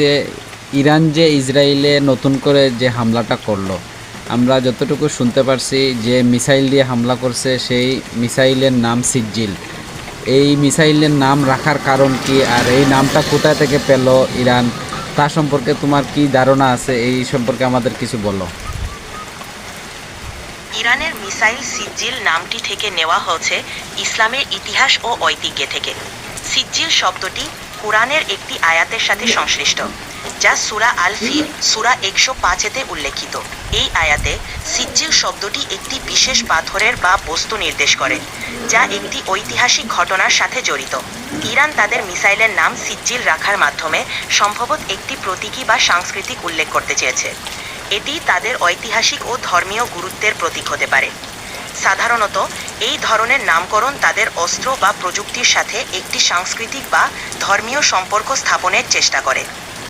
যে ইরান যে ইসরায়েলে নতুন করে যে হামলাটা করল, আমরা যতটুকু শুনতে পারছি যে মিসাইল দিয়ে হামলা করছে সেই মিসাইলের নাম সিজ্জিল। এই মিসাইলের নাম রাখার কারণ কি আর এই নামটা কোথা থেকে পেল ইরান, তা সম্পর্কে তোমার কি ধারণা আছে? এই সম্পর্কে আমাদের কিছু বলো। ইরানের মিসাইল সিজ্জিল নামটি থেকে নেওয়া হয়েছে ইসলামের ইতিহাস ও ঐতিহ্য থেকে। সিজ্জিল শব্দটি কোরআনের একটি আয়াতের সাথে সংশ্লিষ্ট, যা সুরা আল ফির সুরা একশো পাঁচেতে উল্লেখিত। এই আয়াতে সিজ্জিল শব্দটি একটি বিশেষ পাথরের বা বস্তু নির্দেশ করে, যা একটি ঐতিহাসিক ঘটনার সাথে জড়িত। ইরান তাদের মিসাইলের নাম সিজ্জিল রাখার মাধ্যমে সম্ভবত একটি প্রতীকী বা সাংস্কৃতিক উল্লেখ করতে চেয়েছে। এটি তাদের ঐতিহাসিক ও ধর্মীয় গুরুত্বের প্রতীক হতে পারে। সাধারণত এই ধরনের নামকরণ তাদের অস্ত্র বা প্রযুক্তির সাথে একটি সাংস্কৃতিক বা ধর্মীয় সম্পর্ক স্থাপনের চেষ্টা করে।